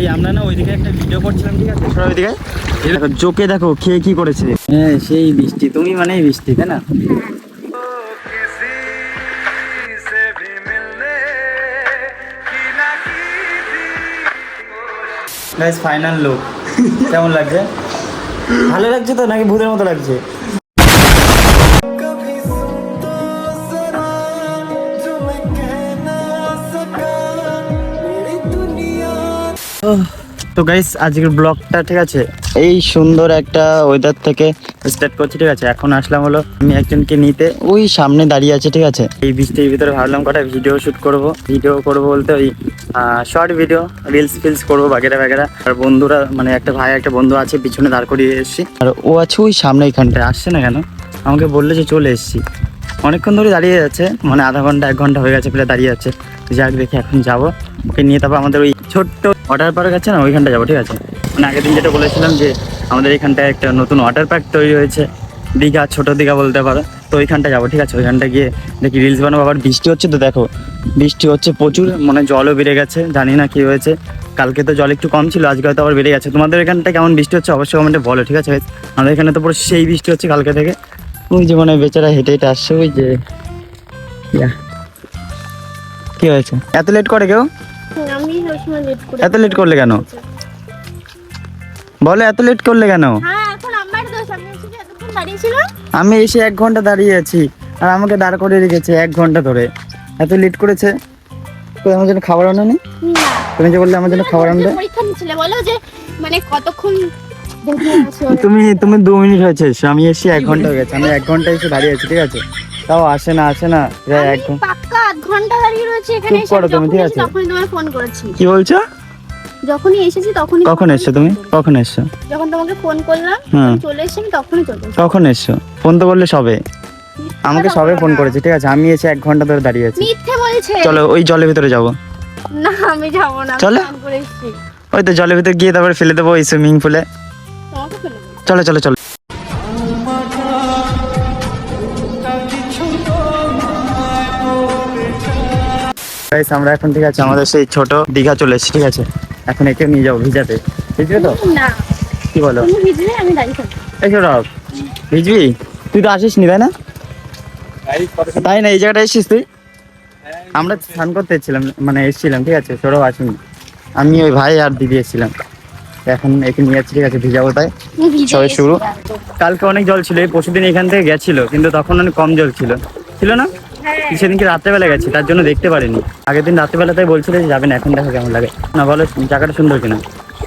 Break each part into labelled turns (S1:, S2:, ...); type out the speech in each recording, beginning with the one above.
S1: এই আমরা না ওইদিকে একটা ভিডিও করছিলাম ঠিক আছে? ওইদিকে। দেখো জোকে দেখো খেয়ে কি করেছে। হ্যাঁ সেই বৃষ্টি। তুমি মানেই বৃষ্টি তাই না? গাইস ফাইনাল লুক কেমন লাগছে? ভালো লাগছে তো? নাকি ভূতের মতো লাগছে? তো গাইস আজকের ব্লগটা ঠিক আছে? এই সুন্দর একটা ওয়েদার থেকে স্টার্ট করছি, ঠিক আছে? এখন আসলাম হলো আমি একজনকে নিতে, ওই সামনে দাঁড়িয়ে আছে, ঠিক আছে? এই বৃষ্টির ভিতরে ভাবলাম কটা ভিডিও শুট করব। ভিডিও করব বলতে ওই শর্ট ভিডিও রিলস ফিলস করব বাগেরা বাগেরা। আর বন্ধুরা মানে একটা ভাই, একটা বন্ধু আছে, পিছনে দাঁড় করিয়ে এসেছি। আর ও আছে ওই সামনে এইখানটায় আসছে না কেন? আমাকে বলল যে চলে এসেছি। অনেকক্ষণ ধরে দাঁড়িয়ে যাচ্ছে মানে আধা ঘণ্টা, এক ঘণ্টা হয়ে গেছে প্রায় দাঁড়িয়ে যাচ্ছে যাক দেখি এখন যাব। ওকে নিয়ে তারপর আমাদের ওই ছোট্ট ওয়াটার পার্ক আছে না, ওইখানটা যাব, ঠিক আছে? মানে আগের দিন যেটা বলেছিলাম যে আমাদের এখানটায় একটা নতুন ওয়াটার পার্ক তৈরি হয়েছে, দীঘা, ছোট দীঘা বলতে পারো। তো ওইখানটা যাব, ঠিক আছে? ওইখানটা গিয়ে দেখি রিলস বানাবো। আবার বৃষ্টি হচ্ছে তো দেখো, বৃষ্টি হচ্ছে প্রচুর মানে জলও বেড়ে গেছে, জানি না কি হয়েছে। কালকে তো জল একটু কম ছিল, আজকে হয়তো আবার বেড়ে গেছে। তোমাদের এখানটা কেমন বৃষ্টি হচ্ছে অবশ্যই কমেন্টে বলো, ঠিক আছে? আমাদের এখানে তো পুরো সেই বৃষ্টি হচ্ছে কালকে থেকে। ওই যে মানে বেচারা হেঁটে হেঁটে আসছে, ওই যে। কি হয়েছে? এত লেট করে কেউ? এত লেট করলে কেন? বলো এত লেট করলে কেন?
S2: হ্যাঁ আমি এসে
S1: এক ঘণ্টা দাঁড়িয়ে আছি আর আমাকে দাঁড় করে রেখেছে এক ঘণ্টা ধরে। এত লেট করেছে? তো আমার জন্য খাবার আনো নি। তুমি যে বললে আমার জন্য খাবার আনবে?
S2: মানে কতক্ষণ
S1: তুমি তুমি দু মিনিট হয়েছে। আমি এসে এক ঘণ্টা হয়ে গেছে আমি এক ঘণ্টা এসে দাঁড়িয়ে আছি ঠিক আছে? তাও আসে না আসে না। প্রায় এক ঘণ্টা
S2: পাক্কা আধ ঘণ্টা দাঁড়িয়ে রয়েছে এখানে
S1: চুপ করো তুমি, ঠিক আছে?
S2: তখনই তোমার ফোন করেছি।
S1: কি বলছো?
S2: যখনই এসেছি তখনই
S1: কখন এসছো তুমি? কখন এসছো?
S2: যখন তোমাকে ফোন করলাম
S1: হুম
S2: চলে এসে আমি তখনই চলে এসেছি।
S1: কখন এসছো? ফোন তো বললে সবে। আমাকে সবে ফোন করেছে ঠিক আছে? আমি এসে এক ঘণ্টা ধরে দাঁড়িয়ে আছি।
S2: মিথ্যে বলছে।
S1: চলো ওই জলের ভিতরে যাব।
S2: না আমি যাব না
S1: চলো।
S2: এসেছি
S1: ওই তো জলের ভিতরে গিয়ে তারপরে ফেলে দেবো ওই সুইমিং পুলে। চলো চলো চলো। Guys, আমরা এখন ঠিক আছে আমাদের সেই ছোট দীঘা চলে এসেছি ঠিক আছে? এখন একে নিয়ে যাব ভিজাতে ভিজবে তো?
S2: না।
S1: কি বলো?
S2: ভিজলে আমি দাঁড়িয়ে
S1: এই ছোট ভিজবি? তুই তো আসিস নি তাই না? তাই না এই জায়গাটা এসেছিস তুই? আমরা স্নান করতে এসেছিলাম মানে এসেছিলাম ঠিক আছে? সৌরভ আসেনি। আমি ওই ভাই আর দিদি এসেছিলাম। এখন একে নিয়ে যাচ্ছি ঠিক আছে? ভিজাবো তাই? সবাই শুরু। কালকে অনেক জল ছিল এই পরশুদিন এখান থেকে গেছিল কিন্তু তখন অনেক কম জল ছিল। ছিল না? সেদিনকে রাত্রেবেলা গেছি তার জন্য দেখতে পারিনি। আগের দিন রাত্রেবেলা তাই বলছিল যে যাবেন এখন দেখো কেমন লাগে। না বলো জায়গাটা সুন্দর কিনা?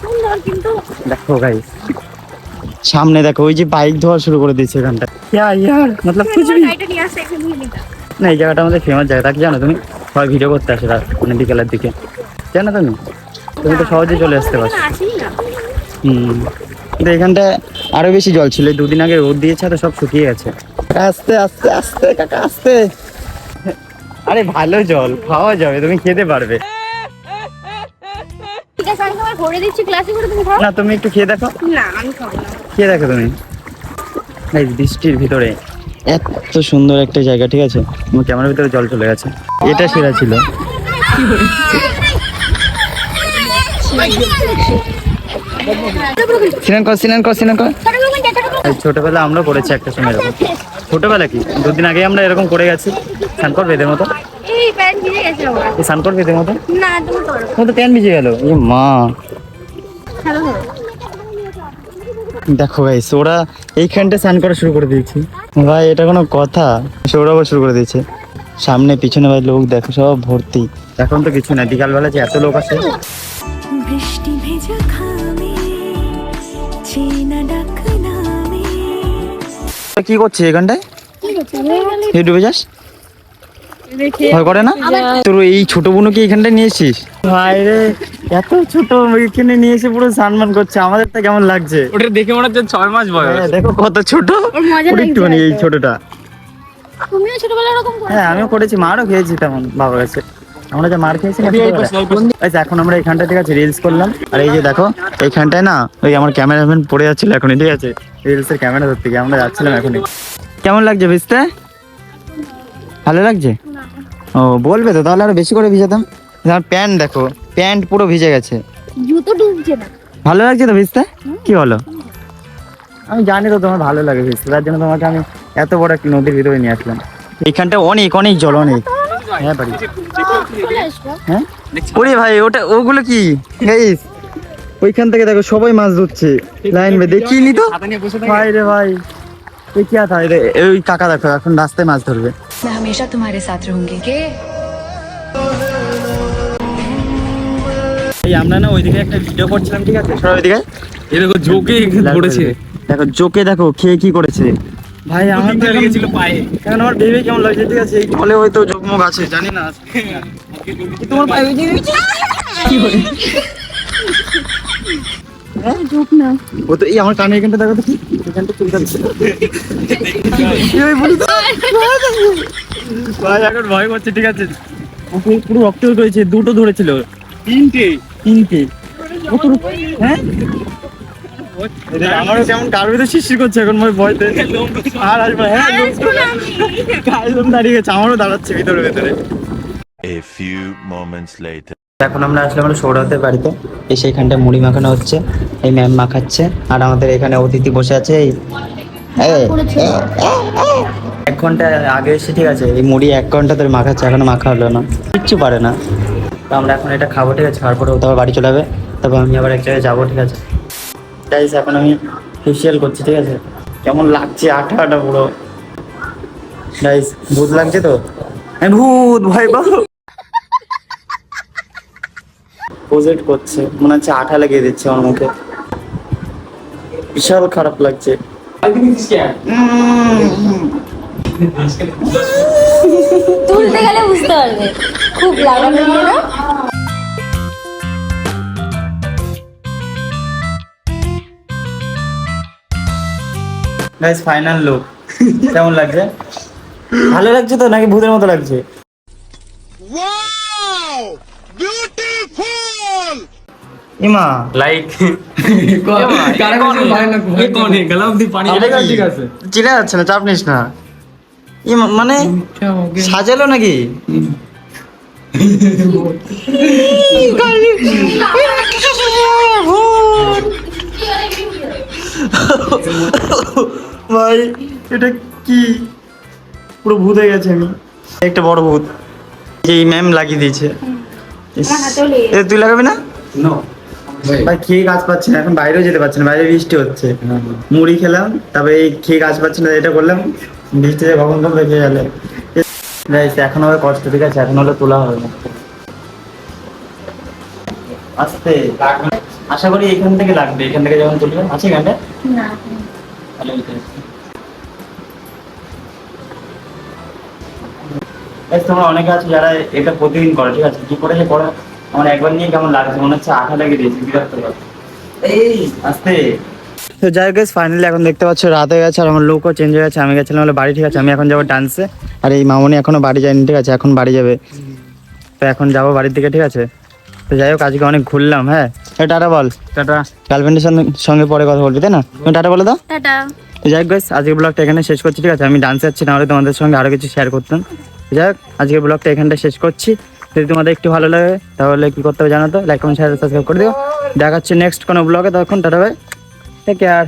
S2: সুন্দর কিন্তু
S1: দেখো গাই সামনে দেখো ওই যে বাইক ধোয়া শুরু করে দিয়েছে এখানটা ইয়া ইয়ার মতলব
S2: তুমি
S1: কুছ না এই জায়গাটা আমাদের ফেমাস জায়গা তাকে জানো তুমি? সবাই ভিডিও করতে আসে রাত মানে বিকেলের দিকে। জানো তুমি? তুমি তো সহজে চলে আসতে পারছ। হুম কিন্তু এখানটা আরও বেশি জল ছিল দুদিন আগে রোদ দিয়েছে তো সব শুকিয়ে গেছে। আস্তে আস্তে আস্তে কাকা আস্তে। আরে ভালো জল খাওয়া যাবে তুমি খেতে পারবে।
S2: ঠিক আছে আমি তোমার ভরে দিচ্ছি ক্লাসে করে তুমি খাও।
S1: না তুমি একটু খেয়ে দেখো।
S2: না আমি খাব না।
S1: খেয়ে দেখো তুমি। এই বৃষ্টির ভিতরে এত সুন্দর একটা জায়গা ঠিক আছে? আমার ক্যামেরার ভিতরে জল চলে গেছে। এটা সেরা ছিল। সিনান কর সিনান কর সিনান কর। ছোটবেলা আমরা করেছি একটা সময় এরকম। ছোটবেলা কি? দুদিন আগে আমরা এরকম করে গেছি স্নান করবে মতো। করবে এদের মতো।
S2: না
S1: ও তো প্যান্ট ভিজে গেল। এ মা। দেখো ভাই ওরা এইখানটা স্নান করা শুরু করে দিয়েছে। ভাই এটা কোনো কথা। সৌরভ শুরু করে দিয়েছে। সামনে পিছনে ভাই লোক দেখো সব ভর্তি। এখন তো কিছু না বিকালবেলা যে এত লোক আসে।
S3: বৃষ্টি
S1: কি করছিস এখানটায়? ডুবে যাস? ভয় করে না? তোর এই ছোট বোনও কি এখানটায় নিয়ে এসিস ভাই রে এত ছোট এখানে নিয়ে এসে পুরো সম্মান করছে আমাদের তো কেমন লাগছে?
S4: ওটা দেখে মনে হচ্ছে ছয় মাস বয়স।
S1: হ্যাঁ, দেখো কত ছোট। একটুখানি এই ছোটটা।
S2: তুমিও ছোটবেলায় এরকম
S1: হ্যাঁ আমিও করেছি মারও খেয়েছি তেমন বাবার কাছে। আমরা যে মার খেয়েছি আচ্ছা এখন আমরা এখানটা ঠিক আছে রিলস করলাম। আর এই যে দেখো এইখানটায় না ওই আমার ক্যামেরাম্যান পড়ে যাচ্ছিল এখনই ঠিক আছে রিলস এর ক্যামেরা ধরতে গিয়ে। আমরা যাচ্ছিলাম এখনই। কেমন লাগছে ভিজতে ভালো লাগছে? ও বলবে তো তাহলে আরও বেশি করে ভিজাতাম আমার প্যান্ট দেখো প্যান্ট পুরো ভিজে গেছে।
S2: জুতো ডুবছে না।
S1: ভালো লাগছে তো ভিজতে কি বলো? আমি জানি তো তোমার ভালো লাগে ভিজতে তার জন্য তোমাকে আমি এত বড় একটা নদীর ভিতরে নিয়ে আসলাম। এইখানটা অনেক অনেক জল অনেক। হ্যাঁ বাড়ি
S2: চলে আসবো
S1: হ্যাঁ ওরে ভাই ওটা ওগুলো কি গাইস ওইখান থেকে দেখো সবাই মাছ ধরছে লাইন বেঁধে কি নি তো
S4: হাতে নিয়ে বসে
S1: ভাই রে ভাই এই কি আছে রে ওই কাকা দেখো এখন রাস্তায় মাছ ধরবে
S5: मैं हमेशा तुम्हारे साथ रहूंगी के
S1: এই আমরা না ওইদিকে একটা ভিডিও করছিলাম ঠিক আছে সবাই ওইদিকে
S4: এ দেখো ঝোঁকে পড়েছে
S1: দেখো জোকে দেখো খেয়ে কি করেছে ভাই আমার তো
S4: লেগেছিল পায়ে।
S1: এখন আমার ভেবে কেমন লাগছে ঠিক আছে এই হয়তো জগমগ আছে জানি না। তোমার পায়ে হয়েছে কি বলে? ও তো এই আমার কানে এখানটা দেখো তো কি এখানটা চুলটা দিচ্ছে ভাই এখন ভয় করছে ঠিক আছে। ওকে পুরো রক্ত করেছে দুটো ধরেছিল।
S4: তিনটে।
S1: তিনটে। ও তো হ্যাঁ? আমারও কেমন কার ভিতরে শিশির করছে এখন ভাই ভয়তে আর আসবে হ্যাঁ দাঁড়িয়ে গেছে আমারও দাঁড়াচ্ছে ভিতরে ভিতরে।
S6: A few moments later.
S1: এখন আমরা আসলাম আমরা সৌরভের বাড়িতে। এসে এখানটা মুড়ি মাখানো হচ্ছে এই ম্যাম মাখাচ্ছে আর আমাদের এখানে অতিথি বসে আছে এই এক ঘণ্টা আগে এসে ঠিক আছে এই মুড়ি এক ঘণ্টা ধরে মাখাচ্ছে এখনও মাখা হলো না। কিচ্ছু পারে না। তো আমরা এখন এটা খাব ঠিক আছে খাওয়ার পরে ও তো আবার বাড়ি চলে যাবে। তারপর আমি আবার এক জায়গায় যাব ঠিক আছে। গাইস এখন আমি ফেসিয়াল করছি ঠিক আছে? কেমন লাগছে আঠা আঠা পুরো? গাইস ভূত লাগছে তো? এ, ভূত ভয় পাও। প্রজেক্ট করছে মনে হচ্ছে আঠা লাগিয়ে দিচ্ছে আমার মুখে। বিশাল খারাপ লাগছে।
S2: তুলতে গেলে বুঝতে পারবে। খুব লাগানো
S1: গাইস ফাইনাল লুক কেমন লাগছে? ভালো লাগছে তো? নাকি ভূতের মতো লাগছে? ইমা।
S4: লাইক?
S1: চিনা যাচ্ছে না চাপ নিস না। ইমা মানে সাজালো নাকি? ভাই এটা কি? পুরো ভূত হয়ে গেছে আমি। একটা বড় ভূত। যে এই ম্যাম লাগিয়ে দিয়েছে। এ তুই লাগাবি না? ভাই খেয়ে কাজ পাচ্ছি না? এখন বাইরেও যেতে পারছি না বাইরে বৃষ্টি হচ্ছে। মুড়ি খেলাম তারপরে এই খেয়ে কাজ পাচ্ছি না এটা করলাম বৃষ্টিতে কখন কখন দেখে গেলে। এখন হবে কষ্ট ঠিক আছে? এখন হলে তোলা হবে না। আস্তে। আশা করি এখান থেকে লাগবে এখান থেকে যখন তুলবে। আছে এখানটা?
S2: না।
S1: তোমরা অনেকে আছে যারা এটা প্রতিদিন করে ঠিক আছে? কি করে যে করে? আমার একবার নিয়ে কেমন লাগছে? মনে হচ্ছে আঠা লাগিয়ে দিয়েছে বিরক্ত এই আস্তে। তো যাই হোক ফাইনালি এখন দেখতে পাচ্ছ রাত হয়ে গেছে আর আমার লোকও চেঞ্জ হয়ে গেছে। আমি গেছিলাম হলো বাড়ি ঠিক আছে? আমি এখন যাব ডান্সে আর এই মামনি এখনও বাড়ি যায়নি ঠিক আছে? এখন বাড়ি যাবে। তো এখন যাব বাড়ির দিকে ঠিক আছে? তো যাই হোক আজকে অনেক ঘুরলাম হ্যাঁ? এ টাটা বল।
S4: টাটা।
S1: গার্লফ্রেন্ডের সঙ্গে সঙ্গে পরে কথা বলবি তাই না? তুমি টাটা বলে দাও।
S2: টাটা।
S1: তো যাই হোক আজকের ব্লগটা এখানে শেষ করছি ঠিক আছে? আমি ডান্স যাচ্ছি নাহলে তোমাদের সঙ্গে আরও কিছু শেয়ার করতাম। যাই হোক আজকের ব্লগটা এখানটা শেষ করছি। যদি তোমাদের একটু ভালো লাগে, তাহলে কি করতে হবে জানো তো? লাইক কমেন্ট সাবস্ক্রাইব করে দিও। দেখাচ্ছি নেক্সট কোনো ব্লগে তখন টাটা ভাই। Take care